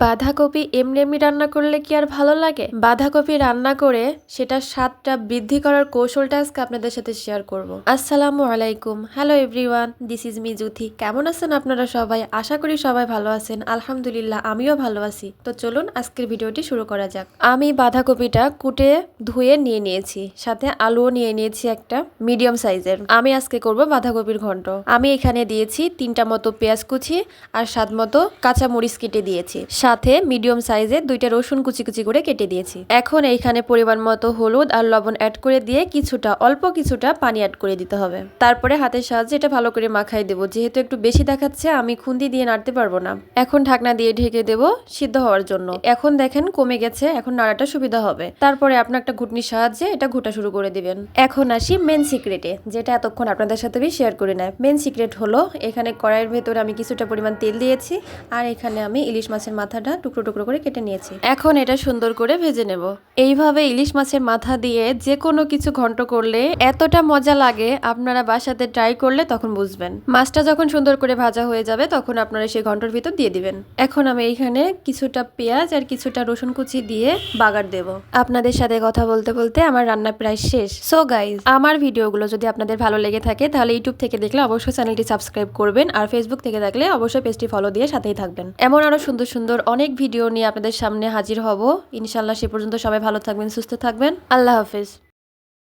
বাঁধাকপি এমনি এমনি রান্না করলে কি আর ভালো লাগে? বাঁধাকপি রান্না করে সেটার স্বাদটা বৃদ্ধি করার কৌশলটা আজকে আপনাদের সাথে শেয়ার করব। আসসালামু আলাইকুম। Hello everyone this is me Juthi কেমন আছেন আপনারা সবাই? আশা করি সবাই ভালো আছেন। আলহামদুলিল্লাহ, আমিও ভালো আছি। তো চলুন আজকের ভিডিওটি শুরু করা যাক। আমি বাঁধাকপিটা কুটে ধুয়ে নিয়ে নিয়েছি, সাথে আলুও নিয়ে নিয়েছি একটা মিডিয়াম সাইজের আমি আজকে করব বাঁধাকপির ঘন্ট। আমি এখানে দিয়েছি তিনটা মতো পেঁয়াজ কুচি আর স্বাদ মতো কাঁচা মরিচ কেটে দিয়েছি। সাথে মিডিয়াম সাইজের দুইটা রসুন কুচি কুচি করে কেটে দিয়েছি। এখন এইখানে পরিমাণ মতো হলুদ আর লবণ অ্যাড করে দিয়ে কিছুটা, অল্প কিছুটা পানি অ্যাড করে দিতে হবে। তারপরে হাতের সাহায্যে এটা ভালো করে মাখাই দেবো। যেহেতু একটু বেশি দেখাচ্ছে, আমি খুন্দি দিয়ে নাড়তে পারব না। এখন ঢাকনা দিয়ে ঢেকে দেবো সিদ্ধ হওয়ার জন্য। এখন দেখেন কমে গেছে, এখন নাড়াটা সুবিধা হবে। তারপরে আপনার একটা ঘুটনির সাহায্যে এটা ঘুটা শুরু করে দিবেন। এখন আসি মেন সিক্রেটে যেটা এতক্ষণ আপনাদের সাথে আমি শেয়ার করি না মেন সিক্রেট হলো, এখানে কড়াইয়ের ভেতরে আমি কিছুটা পরিমাণ তেল দিয়েছি, আর এখানে আমি ইলিশ মাছের মাথাটা টুকরো টুকরো করে কেটে নিয়েছি। এখন এটা সুন্দর করে ভেজে নেব। এইভাবে ইলিশ মাছের মাথা দিয়ে যে কোনো কিছু ঘন্ট করলে এতটা মজা লাগে, আপনারা বাসাতে ট্রাই করলে তখন বুঝবেন। মাছটা যখন সুন্দর করে ভাজা হয়ে যাবে, তখন আপনারা সেই ঘণ্টার ভিতর দিয়ে দিবেন। এখন আমি এইখানে কিছুটা পেঁয়াজ আর কিছুটা রসুন কুচি দিয়ে বাগার দেব। আপনাদের সাথে কথা বলতে বলতে আমার রান্না প্রায় শেষ। সো গাইজ আমার ভিডিওগুলো যদি আপনাদের ভালো লেগে থাকে, তাহলে ইউটিউব থেকে দেখলে অবশ্যই চ্যানেলটি সাবস্ক্রাইব করবেন আর ফেসবুক থেকে দেখলে অবশ্যই পেজটি ফলো দিয়ে সাথেই থাকবেন। এমন আরও সুন্দর সুন্দর অনেক ভিডিও নিয়ে আপনাদের সামনে হাজির হব। ইনশাল্লাহ সে পর্যন্ত সবাই ভালো থাকবেন, সুস্থ থাকবেন। আল্লাহ হাফিজ।